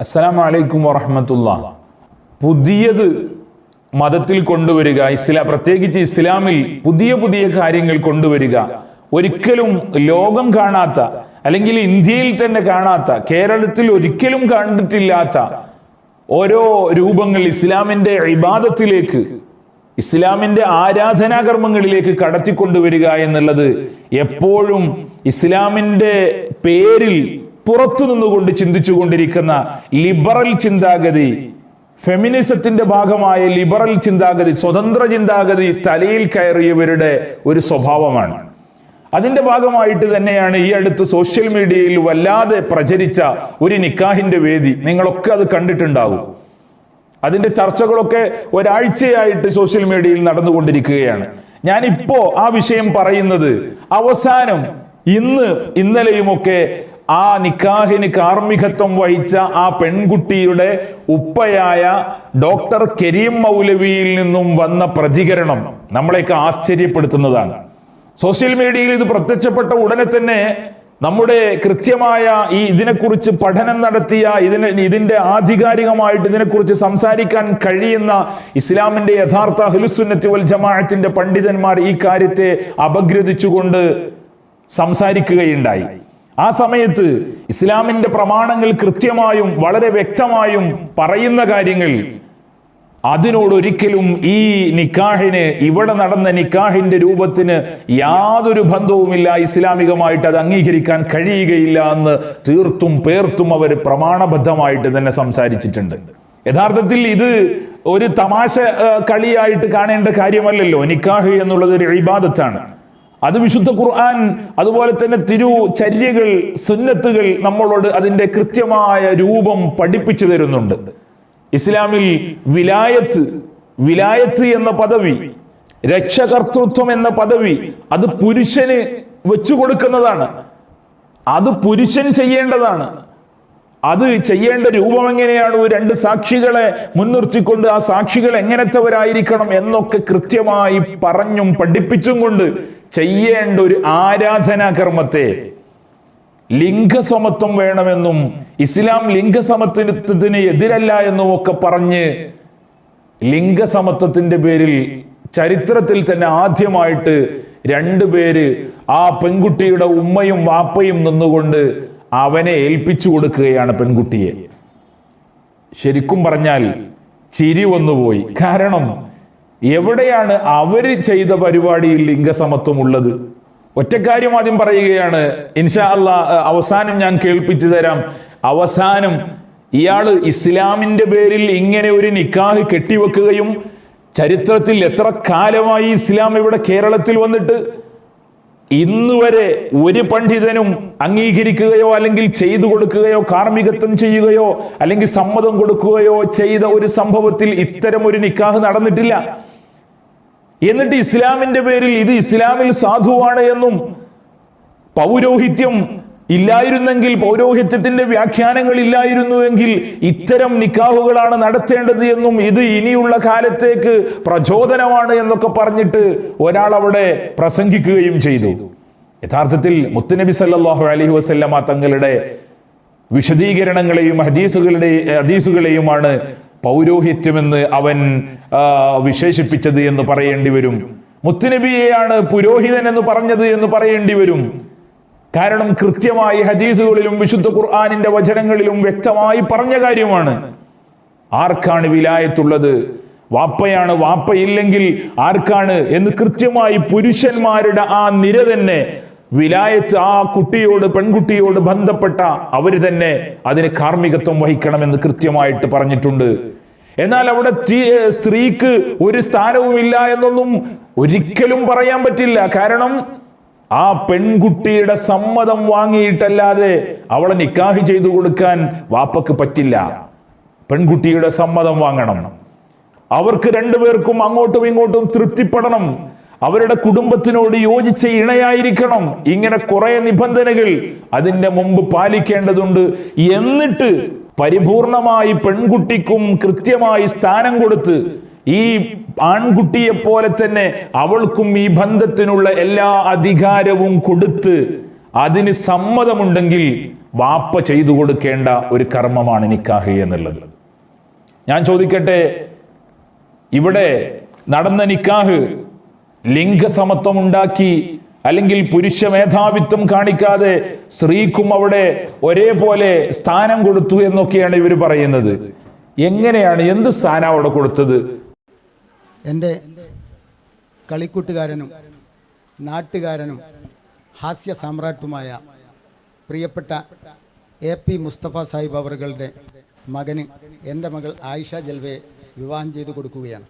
അസ്സലാമു അലൈക്കും വറഹമത്തുള്ള. പുതിയത് മതത്തിൽ കൊണ്ടുവരിക ഇസ്ലാ പ്രത്യേകിച്ച് ഇസ്ലാമിൽ പുതിയ പുതിയ കാര്യങ്ങൾ കൊണ്ടുവരിക ഒരിക്കലും ലോകം കാണാത്ത അല്ലെങ്കിൽ ഇന്ത്യയിൽ തന്നെ കാണാത്ത കേരളത്തിൽ ഒരിക്കലും കണ്ടിട്ടില്ലാത്ത ഓരോ രൂപങ്ങൾ ഇസ്ലാമിന്റെ ഇബാദത്തിലേക്ക് ഇസ്ലാമിന്റെ ആരാധനാകർമ്മങ്ങളിലേക്ക് കടത്തിക്കൊണ്ടുവരിക എന്നുള്ളത് എപ്പോഴും ഇസ്ലാമിന്റെ പേരിൽ പുറത്തു നിന്നുകൊണ്ട് ചിന്തിച്ചു കൊണ്ടിരിക്കുന്ന ലിബറൽ ചിന്താഗതി ഫെമിനിസത്തിന്റെ ഭാഗമായ ലിബറൽ ചിന്താഗതി സ്വതന്ത്ര ചിന്താഗതി തലയിൽ കയറിയവരുടെ ഒരു സ്വഭാവമാണ്. അതിന്റെ ഭാഗമായിട്ട് തന്നെയാണ് ഈ അടുത്ത് സോഷ്യൽ മീഡിയയിൽ വല്ലാതെ പ്രചരിച്ച ഒരു നിക്കാഹിന്റെ വേദി. നിങ്ങളൊക്കെ അത് കണ്ടിട്ടുണ്ടാകും അതിന്റെ ചർച്ചകളൊക്കെ ഒരാഴ്ചയായിട്ട് സോഷ്യൽ മീഡിയയിൽ നടന്നുകൊണ്ടിരിക്കുകയാണ്. ഞാനിപ്പോ ആ വിഷയം പറയുന്നത് അവസാനം ഇന്ന് ഇന്നലെയുമൊക്കെ ആ നിക്കാഹിന് കാർമ്മികത്വം വഹിച്ച ആ പെൺകുട്ടിയുടെ ഉപ്പയായ ഡോക്ടർ കരീം മൗലവിയിൽ നിന്നും വന്ന പ്രതികരണം നമ്മളെയൊക്കെ ആശ്ചര്യപ്പെടുത്തുന്നതാണ്. സോഷ്യൽ മീഡിയയിൽ ഇത് പ്രത്യക്ഷപ്പെട്ട ഉടനെ തന്നെ നമ്മുടെ കൃത്യമായ ഈ ഇതിനെക്കുറിച്ച് പഠനം നടത്തിയ ഇതിന് ഇതിന്റെ ആധികാരികമായിട്ട് ഇതിനെക്കുറിച്ച് സംസാരിക്കാൻ കഴിയുന്ന ഇസ്ലാമിന്റെ യഥാർത്ഥ ഹുലുസുന്നത്തി വൽ ജമാഅത്തിന്റെ പണ്ഡിതന്മാർ ഈ കാര്യത്തെ അപഗ്രഥിച്ചുകൊണ്ട് സംസാരിക്കുകയുണ്ടായി. ആ സമയത്ത് ഇസ്ലാമിന്റെ പ്രമാണങ്ങൾ കൃത്യമായും വളരെ വ്യക്തമായും പറയുന്ന കാര്യങ്ങൾ അതിനോടൊരിക്കലും ഈ നിക്കാഹിന് ഇവിടെ നടന്ന നിക്കാഹിന്റെ രൂപത്തിന് യാതൊരു ബന്ധവുമില്ല. ഇസ്ലാമികമായിട്ട് അത് അംഗീകരിക്കാൻ കഴിയുകയില്ല എന്ന് തീർത്തും പേർത്തും അവർ പ്രമാണബദ്ധമായിട്ട് തന്നെ സംസാരിച്ചിട്ടുണ്ട്. യഥാർത്ഥത്തിൽ ഇത് ഒരു തമാശ കളിയായിട്ട് കാണേണ്ട കാര്യമല്ലല്ലോ. നിക്കാഹ് എന്നുള്ളത് ഒരു ഇബാദത്താണ്. അത് വിശുദ്ധ ഖുർആൻ അതുപോലെ തന്നെ തിരുചര്യകൾ സുന്നത്തുകൾ നമ്മളോട് അതിന്റെ കൃത്യമായ രൂപം പഠിപ്പിച്ചു തരുന്നുണ്ട്. ഇസ്ലാമിൽ വിലായത്ത് വിലായത്ത് എന്ന പദവി രക്ഷകർത്തൃത്വം എന്ന പദവി അത് പുരുഷന് വെച്ചു കൊടുക്കുന്നതാണ്. അത് പുരുഷൻ ചെയ്യേണ്ടതാണ്. അത് ചെയ്യേണ്ട രൂപം എങ്ങനെയാണ് രണ്ട് സാക്ഷികളെ മുൻനിർത്തിക്കൊണ്ട് ആ സാക്ഷികൾ എങ്ങനത്തെവരായിരിക്കണം എന്നൊക്കെ കൃത്യമായി പറഞ്ഞും പഠിപ്പിച്ചും കൊണ്ട് ചെയ്യേണ്ട ഒരു ആരാധനാകർമ്മത്തെ ലിംഗസമത്വം വേണമെന്നും ഇസ്ലാം ലിംഗസമത്വത്തിന് എതിരല്ല എന്നും ഒക്കെ പറഞ്ഞ് ലിംഗസമത്വത്തിന്റെ പേരിൽ ചരിത്രത്തിൽ തന്നെ ആദ്യമായിട്ട് രണ്ടുപേര് ആ പെൺകുട്ടിയുടെ ഉമ്മയും വാപ്പയും നിന്നുകൊണ്ട് അവനെ ഏൽപ്പിച്ചു കൊടുക്കുകയാണ് പെൺകുട്ടിയെ. ശരിക്കും പറഞ്ഞാൽ ചിരി വന്നുപോയി. കാരണം എവിടെയാണ് അവർ ചെയ്ത പരിപാടിയിൽ ലിംഗസമത്വം ഉള്ളത്? ഒറ്റക്കാര്യം ആദ്യം പറയുകയാണ്. ഇൻഷാ അല്ല അവസാനം ഞാൻ കേൾപ്പിച്ചു തരാം. അവസാനം ഇയാൾ ഇസ്ലാമിന്റെ പേരിൽ ഇങ്ങനെ ഒരു നിക്കാഹ് കെട്ടിവെക്കുകയും ചരിത്രത്തിൽ എത്ര കാലമായി ഇസ്ലാം ഇവിടെ കേരളത്തിൽ വന്നിട്ട് ഇന്ന് വരെ ഒരു പണ്ഡിതനും അംഗീകരിക്കുകയോ അല്ലെങ്കിൽ ചെയ്തു കൊടുക്കുകയോ കാർമ്മികത്വം ചെയ്യുകയോ അല്ലെങ്കിൽ സമ്മതം കൊടുക്കുകയോ ചെയ്ത ഒരു സംഭവത്തിൽ ഇത്തരം ഒരു നിക്കാഹ് നടന്നിട്ടില്ല. എന്നിട്ട് ഇസ്ലാമിന്റെ പേരിൽ ഇത് ഇസ്ലാമിൽ സാധുവാണ് എന്നും പൗരോഹിത്യം ഇല്ലായിരുന്നെങ്കിൽ പൗരോഹിത്യത്തിന്റെ വ്യാഖ്യാനങ്ങൾ ഇല്ലായിരുന്നുവെങ്കിൽ ഇത്തരം നിക്കാഹുകളാണ് നടത്തേണ്ടത് എന്നും ഇത് ഇനിയുള്ള കാലത്തേക്ക് പ്രചോദനമാണ് എന്നൊക്കെ പറഞ്ഞിട്ട് ഒരാൾ അവിടെ പ്രസംഗിക്കുകയും ചെയ്തു. യഥാർത്ഥത്തിൽ മുത്തുനബി സല്ലല്ലാഹു അലൈഹി വസല്ലമ തങ്ങളുടെ വിശദീകരണങ്ങളെയും ഹദീസുകളുടെ ഹദീസുകളെയുമാണ് പൗരോഹിത്യമെന്ന് അവൻ വിശേഷിപ്പിച്ചത് എന്ന് പറയേണ്ടി വരും. മുത്തുനബിയെയാണ് പുരോഹിതൻ എന്ന് പറഞ്ഞത് എന്ന് പറയേണ്ടി വരും. കാരണം കൃത്യമായി ഹദീസുകളിലും വിശുദ്ധ ഖുർആാനിന്റെ വചനങ്ങളിലും വ്യക്തമായി പറഞ്ഞ കാര്യമാണ്. ആർക്കാണ് വിലായത്തുള്ളത്? വാപ്പയാണ് വാപ്പയില്ലെങ്കിൽ ആർക്കാണ്? എന്ന് കൃത്യമായി പുരുഷന്മാരുടെ ആ നിര തന്നെ വിലായത്ത് ആ കുട്ടിയോട് പെൺകുട്ടിയോട് ബന്ധപ്പെട്ട അവർ തന്നെ അതിന് കാർമ്മികത്വം വഹിക്കണമെന്ന് കൃത്യമായിട്ട് പറഞ്ഞിട്ടുണ്ട്. എന്നാൽ അവിടെ സ്ത്രീക്ക് ഒരു സ്ഥാനവുമില്ല എന്നൊന്നും ഒരിക്കലും പറയാൻ പറ്റില്ല. കാരണം ആ പെൺകുട്ടിയുടെ സമ്മതം വാങ്ങിയിട്ടല്ലാതെ അവളെ നിക്കാഹ് ചെയ്തു കൊടുക്കാൻ വാപ്പക്ക് പറ്റില്ല. പെൺകുട്ടിയുടെ സമ്മതം വാങ്ങണം. അവർക്ക് രണ്ടുപേർക്കും അങ്ങോട്ടും ഇങ്ങോട്ടും തൃപ്തിപ്പെടണം. അവരുടെ കുടുംബത്തിനോട് യോജിച്ച ഇണയായിരിക്കണം. ഇങ്ങനെ കുറെ നിബന്ധനകൾ അതിന്റെ മുമ്പ് പാലിക്കേണ്ടതുണ്ട്. എന്നിട്ട് പരിപൂർണമായി പെൺകുട്ടിക്കും കൃത്യമായി സ്ഥാനം കൊടുത്ത് ഈ ആൺകുട്ടിയെ പോലെ തന്നെ അവൾക്കും ഈ ബന്ധത്തിനുള്ള എല്ലാ അധികാരവും കൊടുത്ത് അതിന് സമ്മതമുണ്ടെങ്കിൽ വാപ്പ ചെയ്തു കൊടുക്കേണ്ട ഒരു കർമ്മമാണ് നിക്കാഹ് എന്നുള്ളത്. ഞാൻ ചോദിക്കട്ടെ ഇവിടെ നടന്ന നിക്കാഹ് ലിംഗസമത്വം ഉണ്ടാക്കി അല്ലെങ്കിൽ പുരുഷ മേധാവിത്വം കാണിക്കാതെ സ്ത്രീക്കും അവിടെ ഒരേപോലെ സ്ഥാനം കൊടുത്തു എന്നൊക്കെയാണ് ഇവർ പറയുന്നത്. എങ്ങനെയാണ് എന്ത് സ്ഥാനം അവിടെ കൊടുത്തത്? എന്റെ കളിക്കൂട്ടുകാരനും നാട്ടുകാരനും ഹാസ്യ സാമ്രാട്ടുമായ പ്രിയപ്പെട്ട എ പി മുസ്തഫ സാഹിബ് അവറുകളുടെ മകന് എന്റെ മകൾ ആയിഷ ജൽവയെ വിവാഹം ചെയ്തു കൊടുക്കുകയാണ്.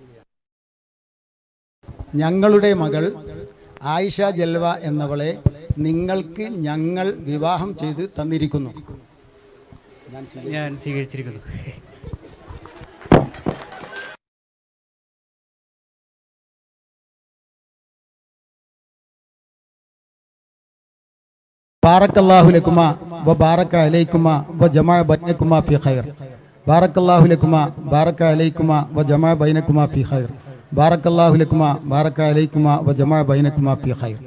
ഞങ്ങളുടെ മകൾ ആയിഷ ജൽവ എന്നവളെ നിങ്ങൾക്ക് ഞങ്ങൾ വിവാഹം ചെയ്ത് തന്നിരിക്കുന്നു. ഞാൻ സ്വീകരിച്ചിരിക്കുന്നു. ബാറക്കല്ലാഹുലക്കുമ വ ബാറക്ക അലൈക്കുമ വ ജമാ ബൈനക്കുമ ഫി ഖൈർ. ബാറക്കല്ലാഹുലക്കുമ ബാറക്ക അലൈക്കുമ വ ജമാ ബൈനക്കുമ ഫി ഖൈർ. ബാറക്കല്ലാഹുലക്കുമ ബാറക്ക അലൈക്കുമ വ ജമാ ബൈനക്കുമ ഫി ഖൈർ.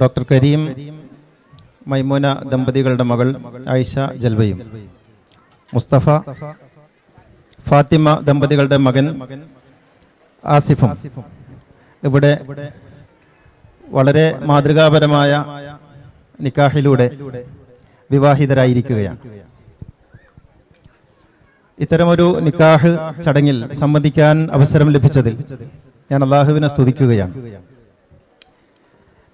ഡോക്ടർ കരീം മൈമൂന ദമ്പതികളുടെ മകൾ ആയിഷ ജൽവയും മുസ്തഫ ഫാത്തിമ ദമ്പതികളുടെ മകൻ ആസിഫും. ഇവിടെ വളരെ മാതൃകാപരമായ നിക്കാഹിലൂടെ വിവാഹിതരായിരിക്കുകയാണ്. ഇത്തരമൊരു നിക്കാഹ് ചടങ്ങിൽ സംബന്ധിക്കാൻ അവസരം ലഭിച്ചതിൽ ഞാൻ അള്ളാഹുവിനെ സ്തുതിക്കുകയാണ്.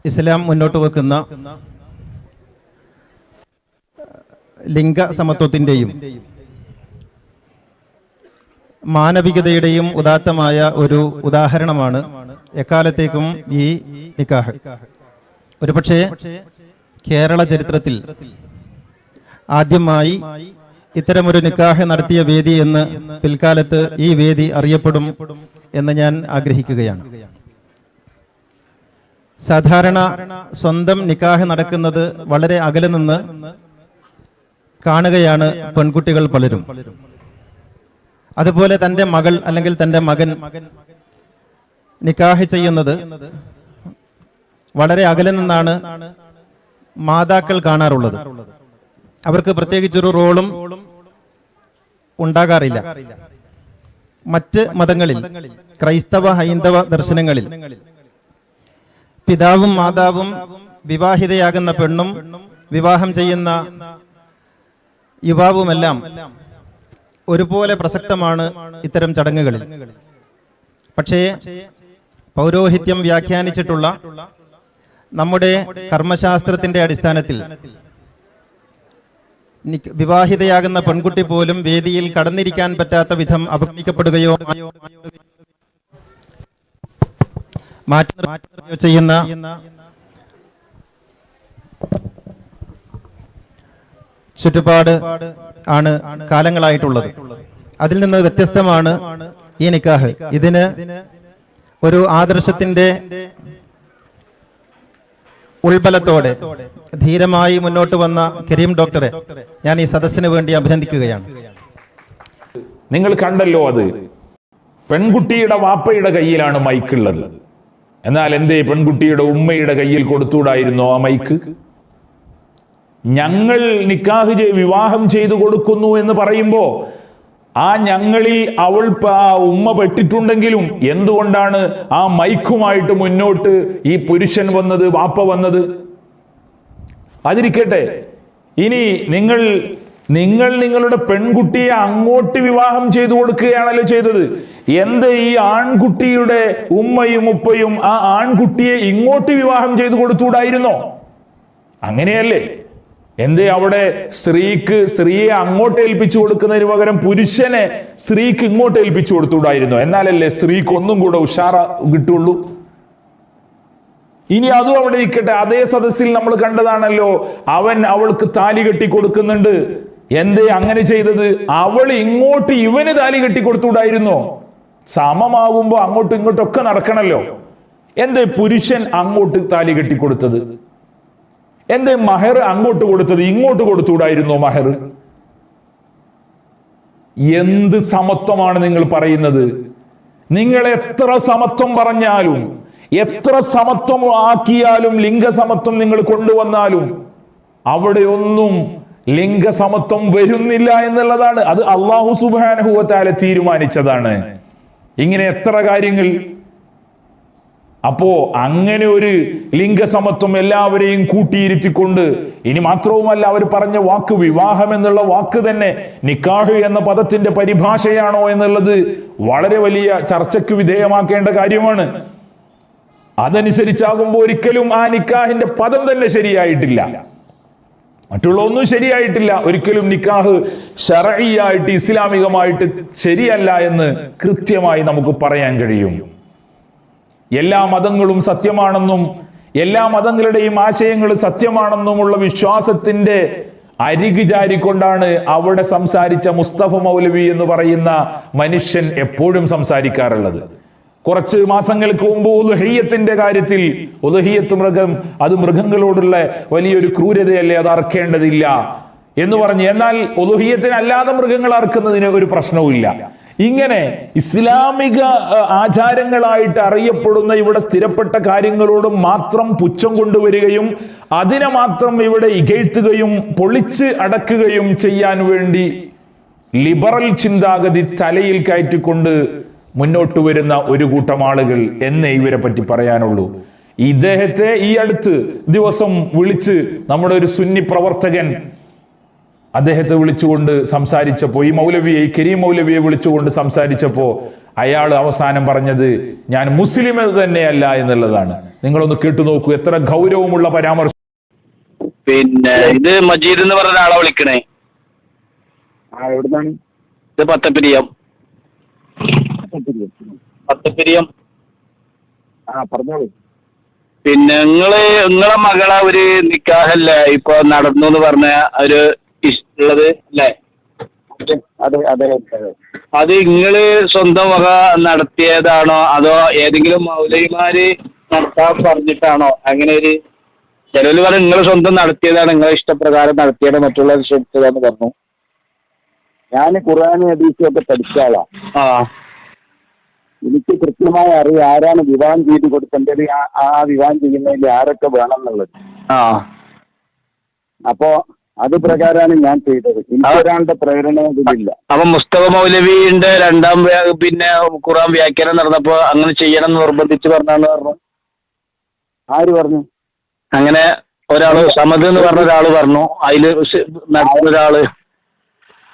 ഇസ്ലാം മുന്നോട്ട് വെക്കുന്ന ലിംഗ സമത്വത്തിന്റെയും മാനവികതയുടെയും ഉദാത്തമായ ഒരു ഉദാഹരണമാണ് എക്കാലത്തേക്കും ഈ നിക്കാഹ്. ഒരുപക്ഷേ കേരള ചരിത്രത്തിൽ ആദ്യമായി ഇത്തരമൊരു നിക്കാഹ് നടത്തിയ വേദി എന്ന് പിൽക്കാലത്ത് ഈ വേദി അറിയപ്പെടും എന്ന് ഞാൻ ആഗ്രഹിക്കുകയാണ്. സാധാരണ സ്വന്തം നിക്കാഹ് നടക്കുന്നത് വളരെ അകലെ നിന്ന് കാണുകയാണ് പെൺകുട്ടികൾ പലരും. അതുപോലെ തന്റെ മകൾ അല്ലെങ്കിൽ തന്റെ മകൻ നിക്കാഹ് ചെയ്യുന്നത് വളരെ അകലെ നിന്നാണ് മാതാക്കൾ കാണാറുള്ളത്. അവർക്ക് പ്രത്യേകിച്ചൊരു റോളും ഉണ്ടാകാറില്ല. മറ്റ് മതങ്ങളിൽ ക്രൈസ്തവ ഹൈന്ദവ ദർശനങ്ങളിൽ പിതാവും മാതാവും വിവാഹിതയാകുന്ന പെണ്ണും വിവാഹം ചെയ്യുന്ന യുവാവുമെല്ലാം ഒരുപോലെ പ്രസക്തമാണ് ഇത്തരം ചടങ്ങുകളിൽ. പക്ഷേ പൗരോഹിത്യം വ്യാഖ്യാനിച്ചിട്ടുള്ള നമ്മുടെ കർമ്മശാസ്ത്രത്തിന്റെ അടിസ്ഥാനത്തിൽ വിവാഹിതയാകുന്ന പെൺകുട്ടി പോലും വേദിയിൽ കടന്നിരിക്കാൻ പറ്റാത്ത വിധം അവഗണിക്കപ്പെടുകയോ ചെയ്യുന്ന ചുറ്റുപാട് ആണ് കാലങ്ങളായിട്ടുള്ളത്. അതിൽ നിന്ന് വ്യത്യസ്തമാണ് ഈ നിക്കാഹ്. ഇതിന് ഒരു ആദർശത്തിന്റെ ഉൾബലത്തോടെ ധീരമായി മുന്നോട്ട് വന്ന കരീം ഡോക്ടറെ ഞാൻ ഈ സദസ്സിന് വേണ്ടി അഭിനന്ദിക്കുകയാണ്. നിങ്ങൾ കണ്ടല്ലോ അത്. പെൺകുട്ടിയുടെ വാപ്പയുടെ കയ്യിലാണ് മൈക്കുള്ളത്. എന്നാൽ എന്തേ പെൺകുട്ടിയുടെ ഉമ്മയുടെ കയ്യിൽ കൊടുത്തുകൂടായിരുന്നോ ആ മൈക്ക്? ഞങ്ങൾ നിക്കാഹ് വിവാഹം ചെയ്തു കൊടുക്കുന്നു എന്ന് പറയുമ്പോൾ ആ ഞങ്ങളിൽ അവൾ ആ ഉമ്മ പെട്ടിട്ടുണ്ടെങ്കിലും എന്തുകൊണ്ടാണ് ആ മൈക്കുമായിട്ട് മുന്നോട്ട് ഈ പുരുഷൻ വന്നത് വാപ്പ വന്നത്? അതിരിക്കട്ടെ. ഇനി നിങ്ങൾ നിങ്ങൾ നിങ്ങളുടെ പെൺകുട്ടിയെ അങ്ങോട്ട് വിവാഹം ചെയ്തു കൊടുക്കുകയാണല്ലോ ചെയ്തത്. എന്ത് ഈ ആൺകുട്ടിയുടെ ഉമ്മയും ഉപ്പയും ആ ആൺകുട്ടിയെ ഇങ്ങോട്ട് വിവാഹം ചെയ്തു കൊടുത്തുകൂടായിരുന്നോ? അങ്ങനെയല്ലേ? എന്ത് അവിടെ സ്ത്രീക്ക് സ്ത്രീയെ അങ്ങോട്ട് ഏൽപ്പിച്ചു കൊടുക്കുന്നതിന് പകരം പുരുഷനെ സ്ത്രീക്ക് ഇങ്ങോട്ട് ഏൽപ്പിച്ചു കൊടുത്തുകൂടായിരുന്നോ? എന്നാലല്ലേ സ്ത്രീക്ക് ഒന്നും കൂടെ ഉഷാറ കിട്ടുള്ളൂ. ഇനി അതും അവിടെ ഇരിക്കട്ടെ. അതേ സദസ്സിൽ നമ്മൾ കണ്ടതാണല്ലോ. അവൻ അവൾക്ക് താലി കെട്ടി കൊടുക്കുന്നുണ്ട്. എന്തേ അങ്ങനെ ചെയ്തത്? അവൾ ഇങ്ങോട്ട് ഇവന് താലി കെട്ടി കൊടുത്തുകൂടായിരുന്നോ സമമാകുമ്പോ അങ്ങോട്ടും ഇങ്ങോട്ടൊക്കെ നടക്കണല്ലോ. എന്തേ പുരുഷൻ അങ്ങോട്ട് താലി കെട്ടി കൊടുത്തത് എന്തേ മഹർ അങ്ങോട്ട് കൊടുത്തത്? ഇങ്ങോട്ട് കൊടുത്തുകൂടായിരുന്നോ മഹർ? എന്ത് സമത്വമാണ് നിങ്ങൾ പറയുന്നത്? നിങ്ങൾ എത്ര സമത്വം പറഞ്ഞാലും എത്ര സമത്വം ആക്കിയാലും ലിംഗസമത്വം നിങ്ങൾ കൊണ്ടുവന്നാലും അവിടെ ഒന്നും ലിംഗസമത്വം വരുന്നില്ല എന്നുള്ളതാണ്. അത് അള്ളാഹു സുബാനഹുവത്താല തീരുമാനിച്ചതാണ്. ഇങ്ങനെ എത്ര കാര്യങ്ങൾ? അപ്പോ അങ്ങനെ ഒരു ലിംഗസമത്വം എല്ലാവരെയും കൂട്ടിയിരുത്തിക്കൊണ്ട് ഇനി മാത്രവുമല്ല അവർ പറഞ്ഞ വാക്ക് വിവാഹം എന്നുള്ള വാക്ക് തന്നെ നിക്കാഹ് എന്ന പദത്തിന്റെ പരിഭാഷയാണോ എന്നുള്ളത് വളരെ വലിയ ചർച്ചയ്ക്ക് വിധേയമാക്കേണ്ട കാര്യമാണ്. അതനുസരിച്ചാകുമ്പോൾ ഒരിക്കലും ആ നിക്കാഹിന്റെ പദം തന്നെ ശരിയായിട്ടില്ല. മറ്റുള്ള ഒന്നും ശരിയായിട്ടില്ല. ഒരിക്കലും നിക്കാഹ് ഷറയിയായിട്ട് ഇസ്ലാമികമായിട്ട് ശരിയല്ല എന്ന് കൃത്യമായി നമുക്ക് പറയാൻ കഴിയും. എല്ലാ മതങ്ങളും സത്യമാണെന്നും എല്ലാ മതങ്ങളുടെയും ആശയങ്ങൾ സത്യമാണെന്നുമുള്ള വിശ്വാസത്തിന്റെ അരികു ചാരിക്കൊണ്ടാണ് അവിടെ സംസാരിച്ച മുസ്തഫ മൗലവി എന്ന് പറയുന്ന മനുഷ്യൻ എപ്പോഴും സംസാരിക്കാറുള്ളത്. കുറച്ച് മാസങ്ങൾക്ക് മുമ്പ് ഉദഹീയത്തിന്റെ കാര്യത്തിൽ ഉദഹീയത്ത് മൃഗം അത് മൃഗങ്ങളോടുള്ള വലിയൊരു ക്രൂരതയല്ലേ അത് അറക്കേണ്ടതില്ല എന്ന് പറഞ്ഞു എന്നാൽ അല്ലാതെ മൃഗങ്ങൾ അറക്കുന്നതിന് ഒരു പ്രശ്നവുമില്ല ഇങ്ങനെ ഇസ്ലാമിക ആചാരങ്ങളായിട്ട് അറിയപ്പെടുന്ന ഇവിടെ സ്ഥിരപ്പെട്ട കാര്യങ്ങളോട് മാത്രം പുച്ഛം കൊണ്ടുവരികയും അതിനെ മാത്രം ഇവിടെ ഇകഴ്ത്തുകയും പൊളിച്ച് അടക്കുകയും ചെയ്യാൻ വേണ്ടി ലിബറൽ ചിന്താഗതി തലയിൽ കയറ്റിക്കൊണ്ട് മുന്നോട്ട് വരുന്ന ഒരു കൂട്ടം ആളുകൾ എന്നേ ഇവരെ പറ്റി പറയാനുള്ളൂ. ഇദ്ദേഹത്തെ ഈ അടുത്ത് ദിവസം വിളിച്ച് നമ്മുടെ ഒരു സുന്നി പ്രവർത്തകൻ അദ്ദേഹത്തെ വിളിച്ചുകൊണ്ട് സംസാരിച്ചപ്പോൾ ഈ മൗലവിയെ ഈ കരീം മൗലവിയെ വിളിച്ചുകൊണ്ട് സംസാരിച്ചപ്പോൾ അയാൾ അവസാനം പറഞ്ഞത് ഞാൻ മുസ്ലിം തന്നെയല്ല എന്നുള്ളതാണ്. നിങ്ങളൊന്ന് കേട്ടു നോക്കൂ എത്ര ഗൗരവമുള്ള പരാമർശം. പിന്നെ ഇത് മജീദ് എന്ന് പറഞ്ഞ ആളെ വിളിക്കണേ. ആ എവിടുന്നാണ്? ഇത് പത്തപ്പിരിയം. പത്തപ്പിരിയം ആ പറഞ്ഞോളൂ. പിന്നെ നിങ്ങൾ നിങ്ങളെ മകളെ ഒരു നിക്കാഹല്ലേ? ഇപ്പൊ നടന്നു എന്ന് പറഞ്ഞ ഒരു ഇഷ്ടമുള്ളത് അല്ലേ? അതെ അതെ അതെ അത്. നിങ്ങൾ സ്വന്തം വക നടത്തിയതാണോ? അതോ ഏതെങ്കിലും മൗലൈമാര് നടത്താൻ പറഞ്ഞിട്ടാണോ? അങ്ങനെ ഒരു ചിലവര് പറഞ്ഞ നിങ്ങൾ സ്വന്തം നടത്തിയതാണ് നിങ്ങളെ ഇഷ്ടപ്രകാരം നടത്തിയത് മറ്റുള്ളവർ ശ്രമിച്ചതാന്ന് പറഞ്ഞു. ഞാൻ ഖുർആാനും ഹദീസും ഒക്കെ പഠിച്ച ആളാ. ആ. എനിക്ക് കൃത്യമായി അറിയാം ആരാണ് വിവാഹം ചെയ്ത് കൊടുക്കേണ്ടത് ആ- വിവാഹം ചെയ്യുന്നതിൽ ആരൊക്കെ വേണം എന്നുള്ളത് അപ്പോ അത് പ്രകാരമാണ് ഞാൻ ചെയ്തത്. എനിക്കൊരാളുടെ പ്രേരണ ഇതില്ല അപ്പൊ മുസ്തഫ മൗലവിന്റെ രണ്ടാം പിന്നെ ഖുറാൻ വ്യാഖ്യാനം നടന്നപ്പോ അങ്ങനെ ചെയ്യണം എന്ന് നിർബന്ധിച്ച് പറഞ്ഞാന്ന് പറഞ്ഞു ആര് പറഞ്ഞു? അങ്ങനെ ഒരാൾ സമദ് എന്ന് പറഞ്ഞ ഒരാൾ പറഞ്ഞു. അതിൽ നടന്ന നടത്തുന്ന ഒരാൾ.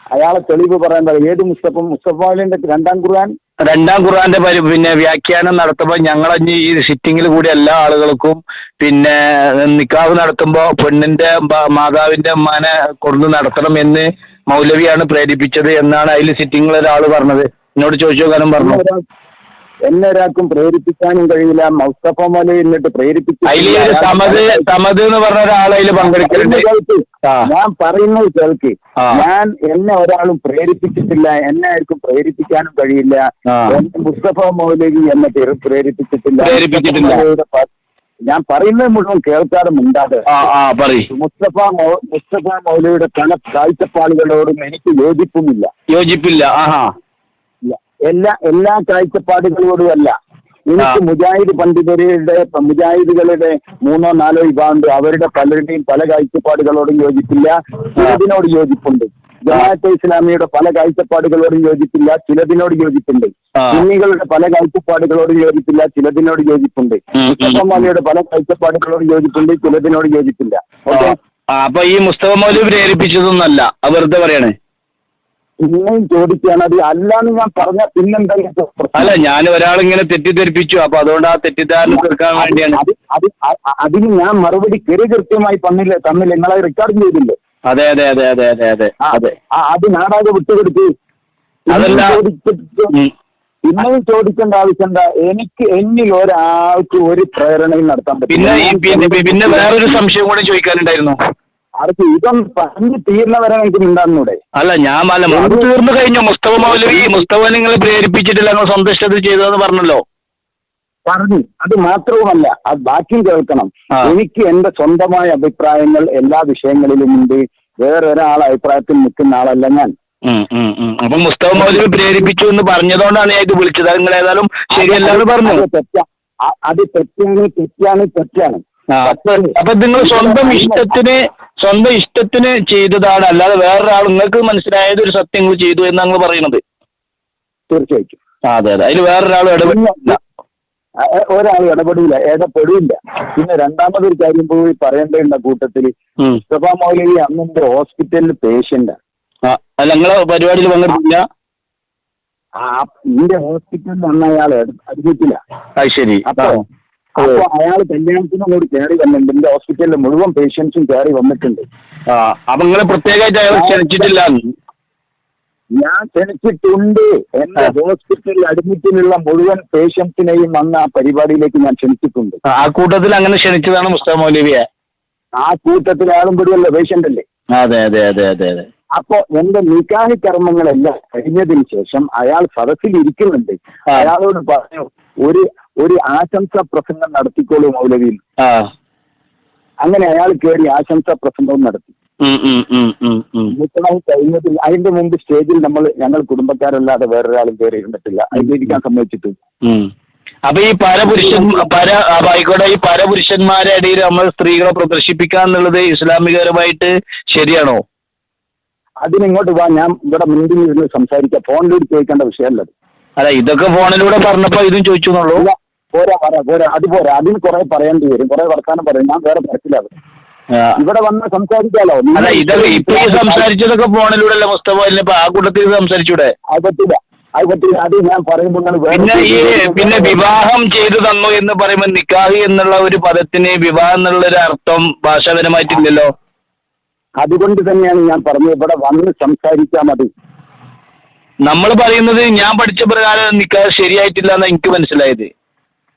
അയാളെ തെളിവ് പറയാൻ പറയും ഏത് മുസ്തഫ? മുസ്തഫ മൗലിന്റെ രണ്ടാം ഖുർആൻ രണ്ടാം ഖുർആന്റെ പരി പിന്നെ വ്യാഖ്യാനം നടത്തുമ്പോൾ ഞങ്ങളഞ്ഞ് ഈ സിറ്റിങ്ങിൽ കൂടി എല്ലാ ആളുകൾക്കും പിന്നെ നിക്കാഹ് നടത്തുമ്പോൾ പെണ്ണിന്റെ മാതാവിന്റെ അമ്മാനെ കൊണ്ടു നടത്തണം എന്ന് മൗലവിയാണ് പ്രേരിപ്പിച്ചത് എന്നാണ് അതിൽ സിറ്റിങ്ങിൽ ഒരാൾ പറഞ്ഞത്. എന്നോട് ചോദിച്ചു നോക്കാനും പറഞ്ഞു. എന്നെ ഒരാൾ- എന്നെ ഒരാൾക്കും പ്രേരിപ്പിക്കാനും കഴിയില്ല മുസ്തഫ മൊലി എന്നിട്ട് പ്രേരിപ്പിച്ചു എന്ന് പറഞ്ഞ. ഞാൻ പറയുന്നത് കേൾക്ക്. ഞാൻ എന്നെ ഒരാളും പ്രേരിപ്പിച്ചിട്ടില്ല. എന്നെ ആർക്കും പ്രേരിപ്പിക്കാനും കഴിയില്ല. മുസ്തഫ മൗലവി എന്നെ പ്രേരിപ്പിച്ചിട്ടില്ല. ഞാൻ പറയുന്നത് മുഴുവൻ കേൾക്കാതെ മുണ്ടാതെ. മുസ്തഫ മുസ്തഫ മൗലവിയുടെ കണ കാഴ്ചപ്പാടുകളോടും എനിക്ക് യോജിപ്പുമില്ല. യോജിപ്പില്ല. ആഹാ. എല്ലാ എല്ലാ കാഴ്ചപ്പാടുകളോടും അല്ല. എനിക്ക്. മുജാഹിദ് പണ്ഡിതരുടെ മുജാഹിദുകളുടെ മൂന്നോ നാലോ വിഭാഗമുണ്ട്. അവരുടെ പലരുടെയും പല കാഴ്ചപ്പാടുകളോടും യോജിപ്പില്ല. ചിലതിനോട് യോജിപ്പുണ്ട്. ജമാഅത്തെ ഇസ്ലാമിയുടെ പല കാഴ്ചപ്പാടുകളോടും യോജിപ്പില്ല. ചിലതിനോട് യോജിപ്പുണ്ട്. സുന്നികളുടെ പല കാഴ്ചപ്പാടുകളോടും യോജിപ്പില്ല. ചിലതിനോട് യോജിപ്പുണ്ട്. മുസ്തഫമാലിയുടെ പല കാഴ്ചപ്പാടുകളോടും യോജിപ്പുണ്ട്. ചിലതിനോട് യോജിപ്പില്ല. ഓക്കെ? അപ്പൊ ഈ മുസ്തഫ മൗലി പ്രേരിപ്പിച്ചതൊന്നല്ല വെറുതെ പറയണേ. പിന്നെയും ചോദിക്കുകയാണ്. അത് അല്ലാന്ന് ഞാൻ പറഞ്ഞ പിന്നെന്താ അല്ല ഞാൻ ഒരാളിങ്ങനെ തെറ്റിദ്ധരിപ്പിച്ചു. അപ്പൊ അതുകൊണ്ട് ആ തെറ്റിദ്ധാരണ തീർക്കാൻ വേണ്ടിയാണ്. അത് അത് അതിന് ഞാൻ മറുപടി കെറി കൃത്യമായി തന്നില്ല തന്നില്ല. നിങ്ങളെ റെക്കോർഡ് ചെയ്തില്ലേ? അതെ അതെ അതെ അതെ അതെ അതെ അതെ. അത് നാടാകെ വിട്ടുകൊടുത്ത്. അതല്ല. പിന്നെയും ചോദിക്കേണ്ട ആവശ്യമുണ്ട. എനിക്ക് എന്നിൽ ഒരാൾക്ക് ഒരു പ്രേരണയും നടത്താൻ പറ്റില്ല. പിന്നെ പിന്നെ വേറൊരു സംശയം കൂടെ ചോദിക്കാനുണ്ടായിരുന്നു. അവർക്ക് ഇതൊന്നും പറഞ്ഞു തീർന്നവരെ എനിക്ക് മിണ്ടാന്നൂടെ അല്ല ഞാൻ അല്ല അത് തീർന്നു കഴിഞ്ഞു. മുസ്തഫ മൗലവി മുസ്തഫ നിങ്ങളെ പ്രേരിപ്പിച്ചിട്ടില്ല നിങ്ങൾ സ്വന്തം ഇഷ്ടത്തിൽ ചെയ്തതെന്ന് പറഞ്ഞല്ലോ. പറഞ്ഞു. അത് മാത്രവുമല്ല അത് ബാക്കിയും കേൾക്കണം. എനിക്ക് എന്റെ സ്വന്തമായ അഭിപ്രായങ്ങൾ എല്ലാ വിഷയങ്ങളിലും ഉണ്ട്. വേറൊരാൾ അഭിപ്രായത്തിൽ നിൽക്കുന്ന ആളല്ല ഞാൻ. അപ്പൊ മുസ്തഫ മൗലവി പ്രേരിപ്പിച്ചു എന്ന് പറഞ്ഞതുകൊണ്ടാണ് ഞാൻ ഇത് വിളിച്ചത്. നിങ്ങൾ ഏതായാലും ശരിയല്ല പറഞ്ഞു. അത് തെറ്റാണ് തെറ്റാണ് തെറ്റാണ്. അപ്പൊ നിങ്ങൾ സ്വന്തം ഇഷ്ടത്തിന് സ്വന്തം ഇഷ്ടത്തിന് ചെയ്തതാണ്. അല്ലാതെ വേറൊരാൾ നിങ്ങൾക്ക് മനസ്സിലായത് ഒരു സത്യം നിങ്ങൾ ചെയ്തു എന്നാണ് നിങ്ങൾ പറയുന്നത്. തീർച്ചയായിട്ടും. അതെ അതെ. അതിൽ വേറൊരാൾ ഇടപെടില്ല ഒരാൾ ഇടപെടില്ല. ഇടപെടില്ല പിന്നെ രണ്ടാമതൊരു കാര്യം പോയി പറയേണ്ടതുണ്ട് കൂട്ടത്തിൽ. മുസ്തഫ മൗലവി അന്നെന്റെ ഹോസ്പിറ്റലിൽ പേഷ്യന്റ്. ആ, അല്ല നിങ്ങളെ പരിപാടിയിൽ പങ്കെടുത്തില്ല? ആ എന്റെ ഹോസ്പിറ്റലിൽ അന്ന് അയാൾ അഡ്മിറ്റില്ല അത് ശരി. അപ്പൊ. അപ്പൊ അയാൾ കല്യാണത്തിനും കൂടി കയറി വന്നിട്ടുണ്ട്. എന്റെ ഹോസ്പിറ്റലിൽ മുഴുവൻ പേഷ്യൻസും കയറി വന്നിട്ടുണ്ട്. അവങ്ങളെ പ്രത്യേകമായിട്ട് അയാൾ ക്ഷണിച്ചിട്ടില്ല? ഞാൻ ക്ഷണിച്ചിട്ടുണ്ട്. എന്റെ. ഹോസ്പിറ്റലിൽ അഡ്മിറ്റിലുള്ള മുഴുവൻ പേഷ്യൻസിനെയും വന്ന ആ പരിപാടിയിലേക്ക് ഞാൻ ക്ഷണിച്ചിട്ടുണ്ട്. ആ, കൂട്ടത്തിൽ അങ്ങനെ ക്ഷണിച്ചതാണ് മുസ്താ മൗലവിയെ? ആ കൂട്ടത്തിൽ ആളും പെടുവല്ലോ പേഷ്യന്റ് അല്ലേ? അതെ അതെ അതെ അതെ അതെ. അപ്പൊ എന്റെ നിക്കാഹി കർമ്മങ്ങളെല്ലാം കഴിഞ്ഞതിന് ശേഷം അയാൾ സദസ്സിൽ ഇരിക്കുന്നുണ്ട്. അയാളോട് പറഞ്ഞു ഒരു ഒരു ആശംസ പ്രസംഗം നടത്തിക്കോളൂ മൗലവിയിൽ അങ്ങനെ അയാൾ കയറി ആശംസ പ്രസംഗവും നടത്തി. നിക്കാഹ് കഴിഞ്ഞതിൽ അതിന്റെ മുമ്പ് സ്റ്റേജിൽ നമ്മൾ ഞങ്ങൾ കുടുംബക്കാരല്ലാതെ വേറൊരാളും കയറി ഇരുന്നിട്ടില്ല. സമ്മതിച്ചിട്ടില്ല ഉം. അപ്പൊ ഈ പരപുരുഷൻ പര ആയിക്കോട്ടെ ഈ പരപുരുഷന്മാരെ ഇടയിൽ നമ്മൾ സ്ത്രീകളെ പ്രദർശിപ്പിക്കാന്നുള്ളത് ഇസ്ലാമികപരമായിട്ട് ശരിയാണോ? അതിനിങ്ങോട്ട് വാ ഞാൻ ഇവിടെ മുൻപിൽ ഇരുന്ന് സംസാരിക്കാം. ഫോണിലൂടെ ചോദിക്കേണ്ട വിഷയമല്ലത്. അല്ല ഇതൊക്കെ ഫോണിലൂടെ പറഞ്ഞപ്പോ ഇതും ചോദിച്ചു പോരാ പറയാ പോരാ അത് പോരാ. അതിന് കുറെ പറയേണ്ടി വരും. കുറെ വർത്താനം പറയും. ഞാൻ വേറെ ആ. ഇവിടെ വന്ന് സംസാരിക്കാലോ? അല്ല ഇതൊക്കെ ഇപ്പൊ ഈ സംസാരിച്ചതൊക്കെ ഫോണിലൂടെ അല്ല മുസ്തഫ ഇപ്പൊ ആ കൂട്ടത്തിൽ സംസാരിച്ചൂടെ? അത് പറ്റില്ല അത് പറ്റില്ല അത് ഞാൻ പറയുമ്പോൾ പിന്നെ ഈ പിന്നെ വിവാഹം ചെയ്തു തന്നു എന്ന് പറയുമ്പോൾ നിക്കാഹി എന്നുള്ള ഒരു പദത്തിന് വിവാഹം എന്നുള്ള ഒരു അർത്ഥം ഭാഷാപരമായിട്ടില്ലല്ലോ. അതുകൊണ്ട് തന്നെയാണ് ഞാൻ പറഞ്ഞത്. ഇവിടെ വന്ന് സംസാരിച്ചാൽ മതി. നമ്മൾ പറയുന്നത് ഞാൻ പഠിച്ച പ്രകാരം നിൽക്കാതെ ശരിയായിട്ടില്ല എന്നാ എനിക്ക് മനസ്സിലായത്.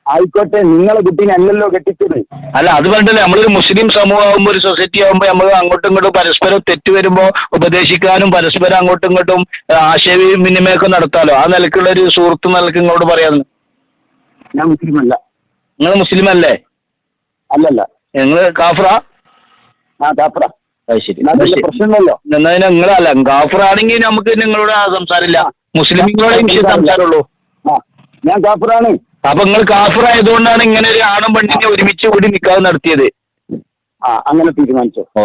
ആയിക്കോട്ടെ നിങ്ങളെ കുട്ടീനെ അല്ലല്ലോ കെട്ടിച്ചത്. അല്ല അത് പറഞ്ഞില്ല നമ്മളൊരു മുസ്ലിം സമൂഹം ആകുമ്പോ ഒരു സൊസൈറ്റി ആകുമ്പോൾ നമ്മൾ അങ്ങോട്ടും ഇങ്ങോട്ടും പരസ്പരം തെറ്റ് വരുമ്പോ ഉപദേശിക്കാനും പരസ്പരം അങ്ങോട്ടും ഇങ്ങോട്ടും ആശയവിനിമയമൊക്കെ നടത്താലോ? ആ നിലക്കുള്ള ഒരു സുഹൃത്ത് നിലയ്ക്ക് ഇങ്ങോട്ട് പറയാന്ന്. ഞാൻ മുസ്ലിം അല്ല നിങ്ങൾ മുസ്ലിം അല്ലേ അല്ലല്ല. നിങ്ങൾ കാഫറ? ആ കാപ്പറ അത് ശരി. പ്രശ്നമല്ലോ എന്നതിന് നിങ്ങളല്ല ഗാഫറാണെങ്കിൽ നമുക്ക് നിങ്ങളോട് സംസാരമില്ല. മുസ്ലിങ്ങളോടെ വിഷയം സംസാരമുള്ളൂ. ഞാൻ കാപ്പറാണ് അപ്പൊ നിങ്ങൾ കാഫർ ആയതുകൊണ്ടാണ് ഇങ്ങനെ ഒരു ആണും പെണ്ണിനെ ഒരുമിച്ച് കൂടി നിക്കാതെ നടത്തിയത്. ആ അങ്ങനെ തീരുമാനിച്ചോ.